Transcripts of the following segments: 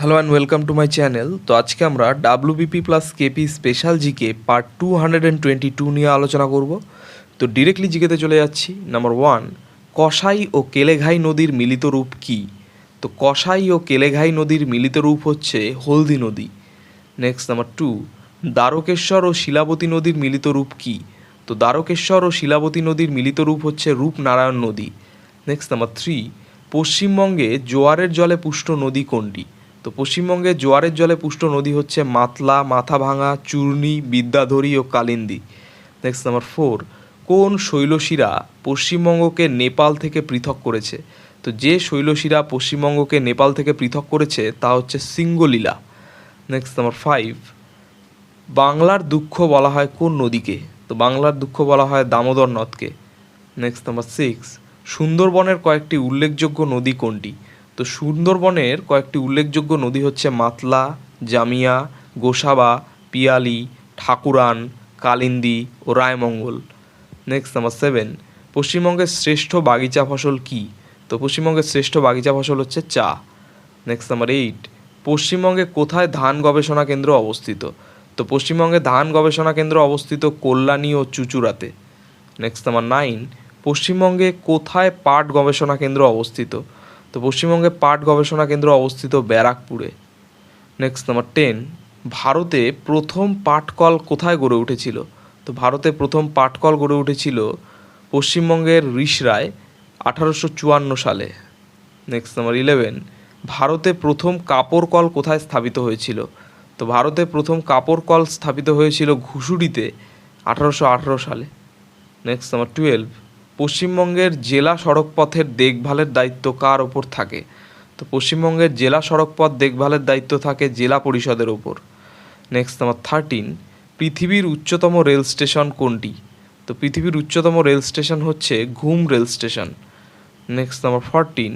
Hello and welcome to my channel তো আজকে আমরা WBP plus KP special GK part two hundred and twenty two নিয়ে আলোচনা করব। তো ডিরেক্টলি জিকেতে চলে যাচ্ছি। নাম্বার ওয়ান কসাই ও কেলেঘাই নদীর মিলিত রূপ কী? তো কসাই ও কেলেঘাই নদীর মিলিত রূপ হচ্ছে হলদি নদী। নেক্সট নাম্বার টু দ্বারকেশ্বর ও শিলাবতী নদীর মিলিত রূপ কী? তো দ্বারকেশ্বর ও শিলাবতী নদীর মিলিত রূপ হচ্ছে রূপনারায়ণ নদী। নেক্সট নাম্বার থ্রি পশ্চিমবঙ্গে জোয়ারের জলে পুষ্ট নদী কোনটি? তো পশ্চিমবঙ্গে জোয়ারের জলে পুষ্ট নদী হচ্ছে মাতলা, মাথাভাঙা, চূর্ণি, বিদ্যাধরী ও কালিন্দী। নেক্সট নাম্বার ফোর কোন শৈলশিরা পশ্চিমবঙ্গকে নেপাল থেকে পৃথক করেছে? তো যে শৈলশিরা পশ্চিমবঙ্গকে নেপাল থেকে পৃথক করেছে, তা হচ্ছে সিঙ্গলীলা নেক্সট নাম্বার ফাইভ বাংলার দুঃখ বলা হয় কোন নদীকে? তো বাংলার দুঃখ বলা হয় দামোদর নদকে। নেক্সট নাম্বার সিক্স সুন্দরবনের কয়েকটি উল্লেখযোগ্য নদী কোনটি? তো সুন্দরবনের কয়েকটি উল্লেখযোগ্য নদী হচ্ছে মাতলা, জামিয়া, গোসাবা, পিয়ালি, ঠাকুরান, কালিন্দী ও রায়মঙ্গল। নেক্সট নাম্বার সেভেন পশ্চিমবঙ্গের শ্রেষ্ঠ বাগিচা ফসল কী? তো পশ্চিমবঙ্গের শ্রেষ্ঠ বাগিচা ফসল হচ্ছে চা। নেক্সট নাম্বার এইট পশ্চিমবঙ্গে কোথায় ধান গবেষণা কেন্দ্র অবস্থিত? তো পশ্চিমবঙ্গে ধান গবেষণা কেন্দ্র অবস্থিত কল্যাণী ও চুচুড়াতে। নেক্সট নাম্বার নাইন পশ্চিমবঙ্গে কোথায় পাট গবেষণা কেন্দ্র অবস্থিত? তো পশ্চিমবঙ্গে পাট গবেষণা কেন্দ্র অবস্থিত ব্যারাকপুরে। নেক্সট নাম্বার টেন ভারতে প্রথম পাটকল কোথায় গড়ে উঠেছিল? তো ভারতে প্রথম পাটকল গড়ে উঠেছিল পশ্চিমবঙ্গের রিসরায় আঠারোশো চুয়ান্ন সালে। নেক্সট নাম্বার ইলেভেন ভারতে প্রথম কাপড় কল কোথায় স্থাপিত হয়েছিল? তো ভারতে প্রথম কাপড় কল স্থাপিত হয়েছিল ঘুষুরিতে আঠারোশো আঠারো সালে। নেক্সট নাম্বার টুয়েলভ পশ্চিমবঙ্গের জেলা সড়কপথের দেখভালের দায়িত্ব কার ওপর থাকে? তো পশ্চিমবঙ্গের জেলা সড়কপথ দেখভালের দায়িত্ব থাকে জেলা পরিষদের ওপর। নেক্সট নাম্বার থার্টিন পৃথিবীর উচ্চতম রেল স্টেশন কোনটি? তো পৃথিবীর উচ্চতম রেল স্টেশন হচ্ছে Ghum rail station. Next number fourteen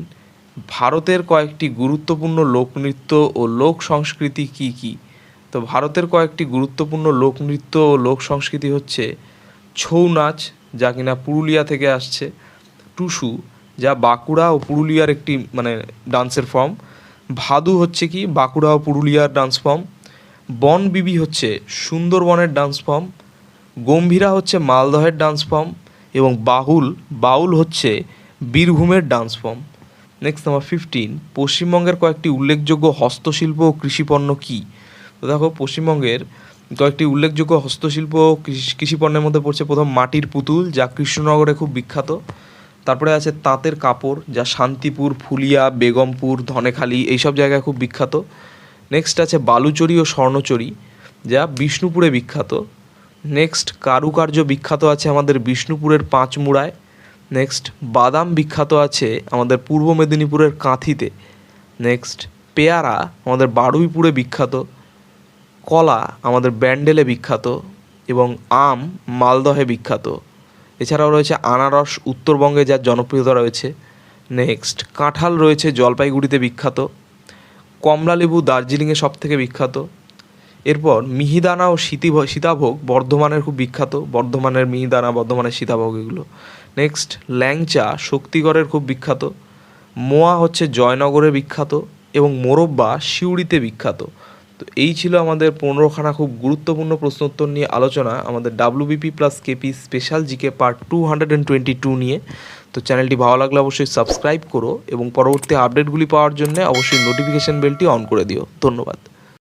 ভারতের কয়েকটি গুরুত্বপূর্ণ লোকনৃত্য ও লোক সংস্কৃতি কী কী? তো ভারতের কয়েকটি গুরুত্বপূর্ণ লোকনৃত্য ও লোক সংস্কৃতি হচ্ছে ছৌ নাচ যা কিনা পুরুলিয়া থেকে আসছে, টুসু, যা বাঁকুড়া ও পুরুলিয়ার একটি মানে ডান্সের ফর্ম। ভাদু হচ্ছে কি? বাঁকুড়া ও পুরুলিয়ার ডান্স ফর্ম। বন বিবি হচ্ছে সুন্দরবনের ডান্স ফর্ম। গম্ভীরা হচ্ছে মালদহের ডান্স ফর্ম এবং বাহুল, বাউল হচ্ছে বীরভূমের dance form. Next number fifteen পশ্চিমবঙ্গের কয়েকটি উল্লেখযোগ্য হস্তশিল্প ও কৃষিপণ্য কী? তো দেখো, পশ্চিমবঙ্গের কয়েকটি উল্লেখযোগ্য হস্তশিল্প কৃষি- কৃষিপণ্যের মধ্যে পড়ছে প্রথম মাটির পুতুল, যা কৃষ্ণনগরে খুব বিখ্যাত। তারপরে আছে তাঁতের কাপড়, যা শান্তিপুর, ফুলিয়া, বেগমপুর, ধনেখালি এইসব জায়গায় খুব বিখ্যাত। নেক্সট আছে বালুচরি ও স্বর্ণচরি, যা বিষ্ণুপুরে বিখ্যাত। নেক্সট কারুকার্য বিখ্যাত আছে আমাদের বিষ্ণুপুরের পাঁচমুড়ায়। নেক্সট বাদাম বিখ্যাত আছে আমাদের পূর্ব মেদিনীপুরের কাঁথিতে। নেক্সট পেয়ারা আমাদের বারুইপুরে বিখ্যাত। কলা আমাদের ব্যান্ডেলে বিখ্যাত এবং আম মালদহে বিখ্যাত। এছাড়াও রয়েছে আনারস উত্তরবঙ্গে যার জনপ্রিয়তা রয়েছে। নেক্সট, কাঁঠাল রয়েছে জলপাইগুড়িতে বিখ্যাত। কমলালেবু দার্জিলিংয়ে সব থেকে বিখ্যাত। এরপর মিহিদানা ও সীতিভ- সীতাভোগ বর্ধমানের খুব বিখ্যাত। বর্ধমানের মিহিদানা, বর্ধমানের সীতাভোগ এগুলো। নেক্সট, ল্যাংচা শক্তিগড়ের খুব বিখ্যাত। মোয়া হচ্ছে জয়নগরে বিখ্যাত এবং মোরব্বা সিউড়িতে বিখ্যাত। তো এই ছিল আমাদের পনেরোখানা খুব গুরুত্বপূর্ণ প্রশ্নোত্তর নিয়ে আলোচনা, আমাদের WBP plus KP special GK part two hundred and twenty two নিয়ে। তো চ্যানেলটি ভালো লাগলে অবশ্যই সাবস্ক্রাইব করো এবং পরবর্তী আপডেটগুলি পাওয়ার জন্য অবশ্যই নোটিফিকেশন বেলটি অন করে দিও। ধন্যবাদ।